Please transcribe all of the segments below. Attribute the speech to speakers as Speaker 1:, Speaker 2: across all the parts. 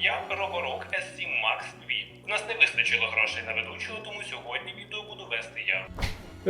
Speaker 1: Я Роборок S7 Max 2. У нас не вистачило грошей на ведучого, тому сьогодні відео буду вести я.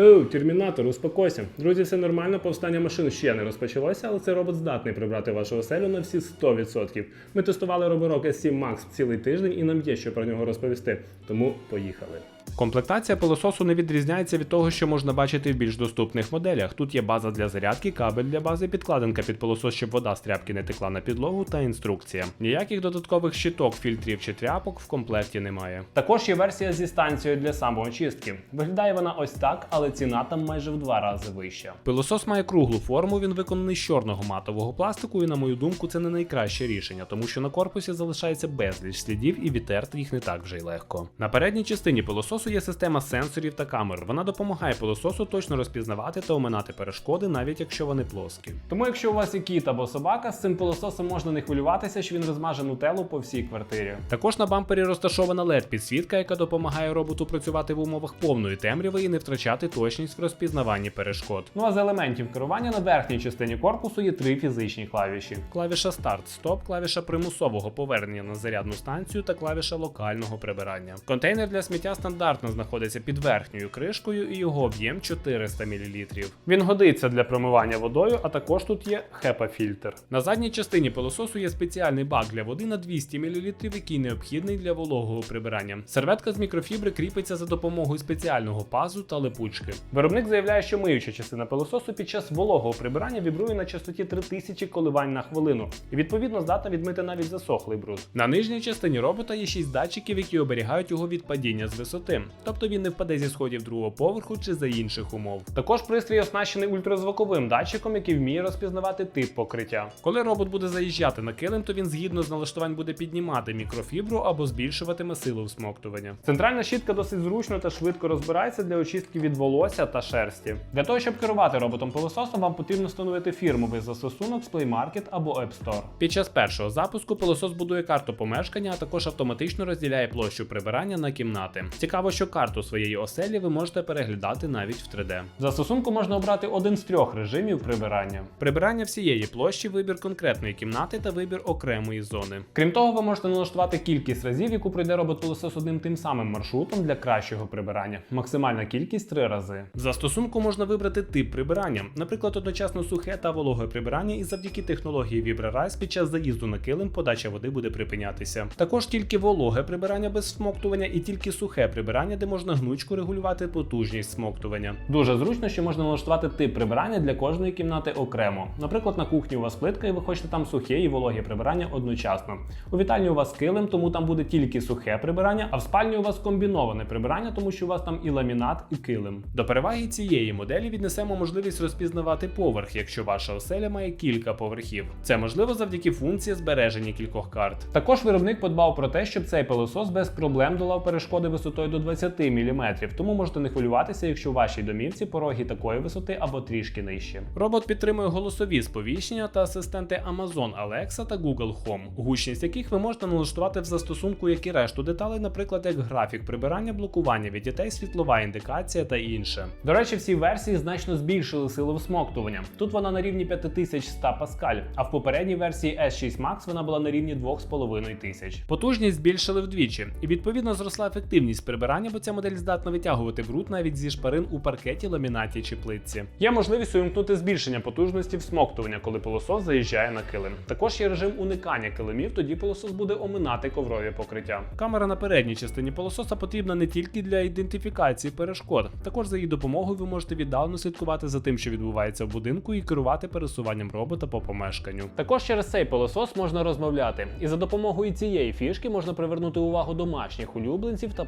Speaker 2: Оу, термінатор, успокойся. Друзі, все нормально, повстання машин ще не розпочалося, але цей робот здатний прибрати вашу оселю на всі 100%. Ми тестували роборок S7 Max цілий тиждень і нам є що про нього розповісти. Тому поїхали. Комплектація пилососу не відрізняється від того, що можна бачити в більш доступних моделях. Тут є база для зарядки, кабель для бази, підкладинка під пилосос, щоб вода з тряпки не текла на підлогу та інструкція. Ніяких додаткових щиток, фільтрів чи тряпок в комплекті немає. Також є версія зі станцією для самоочистки. Виглядає вона ось так, але ціна там майже в два рази вища. Пилосос має круглу форму, він виконаний з чорного матового пластику, і на мою думку, це не найкраще рішення, тому що на корпусі залишається безліч слідів і відтерти їх не так вже й легко. На передній частині пилососу є система сенсорів та камер. Вона допомагає пилососу точно розпізнавати та оминати перешкоди, навіть якщо вони плоскі. Тому, якщо у вас є кіт або собака, з цим пилососом можна не хвилюватися, що він розмаже нутеллу по всій квартирі. Також на бампері розташована led підсвітка, яка допомагає роботу працювати в умовах повної темряви і не втрачати точність в розпізнаванні перешкод. Ну а з елементів керування на верхній частині корпусу є три фізичні клавіші: клавіша старт-стоп, клавіша примусового повернення на зарядну станцію та клавіша локального прибирання. Контейнер для сміття стандартно знаходиться під верхньою кришкою і його об'єм 400 мл. Він годиться для промивання водою, а також тут є HEPA-фільтр. На задній частині пилососу є спеціальний бак для води на 200 мл, який необхідний для вологого прибирання. Серветка з мікрофібри кріпиться за допомогою спеціального пазу та липучки. Виробник заявляє, що миюча частина пилососу під час вологого прибирання вібрує на частоті 3000 коливань на хвилину, і відповідно здатна відмити навіть засохлий бруд. На нижній частині робота є 6 датчиків, які оберігають його від падіння з висоти, тобто він не впаде зі сходів другого поверху чи за інших умов. Також пристрій оснащений ультразвуковим датчиком, який вміє розпізнавати тип покриття. Коли робот буде заїжджати на килим, то він згідно з налаштувань буде піднімати мікрофібру або збільшуватиме силу всмоктування. Центральна щітка досить зручно та швидко розбирається для очистки від волосся та шерсті. Для того, щоб керувати роботом пилососом, вам потрібно встановити фірмовий застосунок з Play Market або App Store. Під час першого запуску пилосос будує карту помешкання, а також автоматично розділяє площу прибирання на кімнати. Цікаво, що карту своєї оселі ви можете переглядати навіть в 3D. В застосунку можна обрати один з трьох режимів прибирання: прибирання всієї площі, вибір конкретної кімнати та вибір окремої зони. Крім того, ви можете налаштувати кількість разів, яку пройде робот пилосос одним тим самим маршрутом для кращого прибирання. Максимальна кількість три рази. В застосунку можна вибрати тип прибирання, наприклад, одночасно сухе та вологе прибирання, і завдяки технології VibraRise під час заїзду на килим подача води буде припинятися. Також тільки вологе прибирання без смоктування і тільки сухе прибирання, де можна гнучко регулювати потужність смоктування. Дуже зручно, що можна налаштувати тип прибирання для кожної кімнати окремо. Наприклад, на кухні у вас плитка, і ви хочете там сухе і вологе прибирання одночасно. У вітальні у вас килим, тому там буде тільки сухе прибирання, а в спальні у вас комбіноване прибирання, тому що у вас там і ламінат, і килим. До переваги цієї моделі віднесемо можливість розпізнавати поверх, якщо ваша оселя має кілька поверхів. Це можливо завдяки функції збереження кількох карт. Також виробник подбав про те, щоб цей пилосос без проблем долав перешкоди висотою до 20 мм, тому можете не хвилюватися, якщо у вашій домівці пороги такої висоти або трішки нижче. Робот підтримує голосові сповіщення та асистенти Amazon Alexa та Google Home, гучність яких ви можете налаштувати в застосунку, як і решту деталей, наприклад, як графік прибирання, блокування від дітей, світлова індикація та інше. До речі, всі версії значно збільшили силу всмоктування. Тут вона на рівні 5100 паскаль, а в попередній версії S6 Max вона була на рівні 2500. Потужність збільшили вдвічі, і відповідно зросла ефективність прибирання, бо ця модель здатна витягувати бруд навіть зі шпарин у паркеті, ламінаті чи плитці. Є можливість увімкнути збільшення потужності всмоктування, коли пилосос заїжджає на килим. Також є режим уникання килимів, тоді пилосос буде оминати коврові покриття. Камера на передній частині пилососа потрібна не тільки для ідентифікації перешкод, також за її допомогою ви можете віддалено слідкувати за тим, що відбувається в будинку, і керувати пересуванням робота по помешканню. Також через цей пилосос можна розмовляти, і за допомогою цієї фішки можна привернути увагу домашніх улюбленців та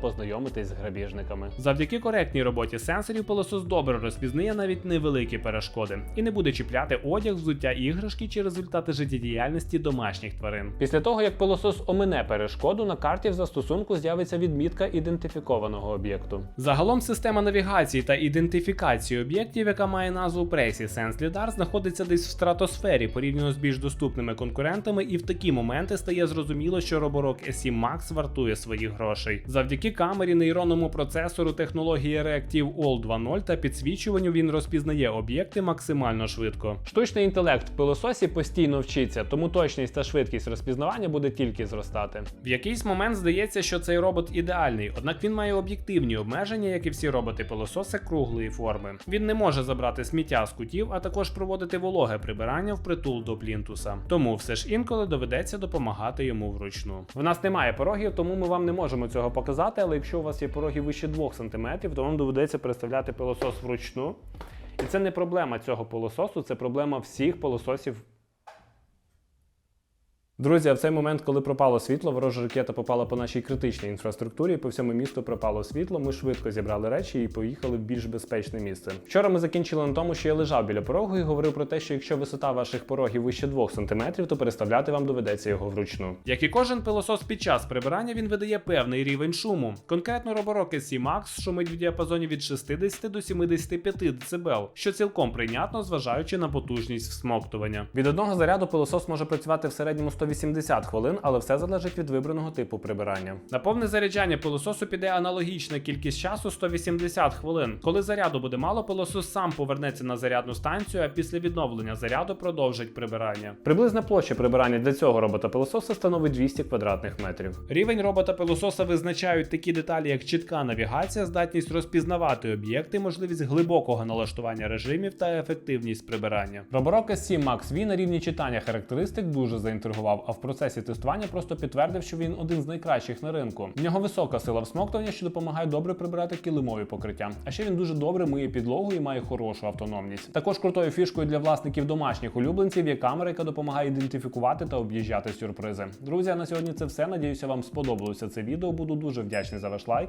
Speaker 2: познайомитись з грабіжниками. Завдяки коректній роботі сенсорів пилосос добре розпізнає навіть невеликі перешкоди і не буде чіпляти одяг, взуття іграшки чи результати життєдіяльності домашніх тварин. Після того, як пилосос омине перешкоду, на карті в застосунку з'явиться відмітка ідентифікованого об'єкту. Загалом система навігації та ідентифікації об'єктів, яка має назву Presi Sense Lidar, знаходиться десь в стратосфері порівняно з більш доступними конкурентами, і в такі моменти стає зрозуміло, що роборок S7 Max вартує своїх грошей. Завдяки камері нейронному процесору технології Reactive All 2.0 та підсвічуванню він розпізнає об'єкти максимально швидко. Штучний інтелект в пилососі постійно вчиться, тому точність та швидкість розпізнавання буде тільки зростати. В якийсь момент здається, що цей робот ідеальний, однак він має об'єктивні обмеження, як і всі роботи-пилососи круглої форми. Він не може забрати сміття з кутів, а також проводити вологе прибирання впритул до плінтуса. Тому все ж інколи доведеться допомагати йому вручну. В нас немає порогів, тому ми вам не можемо цього показати. Але якщо у вас є пороги вище 2 см, то вам доведеться переставляти пилосос вручну. І це не проблема цього пилососу, це проблема всіх пилососів Друзі, а в цей момент, коли пропало світло, ворожа ракета попала по нашій критичній інфраструктурі, і по всьому місту пропало світло. Ми швидко зібрали речі і поїхали в більш безпечне місце. Вчора ми закінчили на тому, що я лежав біля порогу і говорив про те, що якщо висота ваших порогів вище 2 см, то переставляти вам доведеться його вручну. Як і кожен пилосос під час прибирання, він видає певний рівень шуму. Конкретно робороки C-Max шумить в діапазоні від 60 до 75 дБ, що цілком прийнятно, зважаючи на потужність всмоктування. Від одного заряду пилосос може працювати в середньому 180 хвилин, але все залежить від вибраного типу прибирання. На повне заряджання пилососу піде аналогічна кількість часу 180 хвилин. Коли заряду буде мало, пилосос сам повернеться на зарядну станцію, а після відновлення заряду продовжить прибирання. Приблизна площа прибирання для цього робота-пилососа становить 200 квадратних метрів. Рівень робота-пилососа визначають такі деталі, як чітка навігація, здатність розпізнавати об'єкти, можливість глибокого налаштування режимів та ефективність прибирання. Роборока C Max V на рівні читання характеристик дуже заінтригував, а в процесі тестування просто підтвердив, що він один з найкращих на ринку. В нього висока сила всмоктування, що допомагає добре прибирати килимові покриття. А ще він дуже добре миє підлогу і має хорошу автономність. Також крутою фішкою для власників домашніх улюбленців є камера, яка допомагає ідентифікувати та об'їжджати сюрпризи. Друзі, на сьогодні це все. Надіюся, вам сподобалося це відео. Буду дуже вдячний за ваш лайк.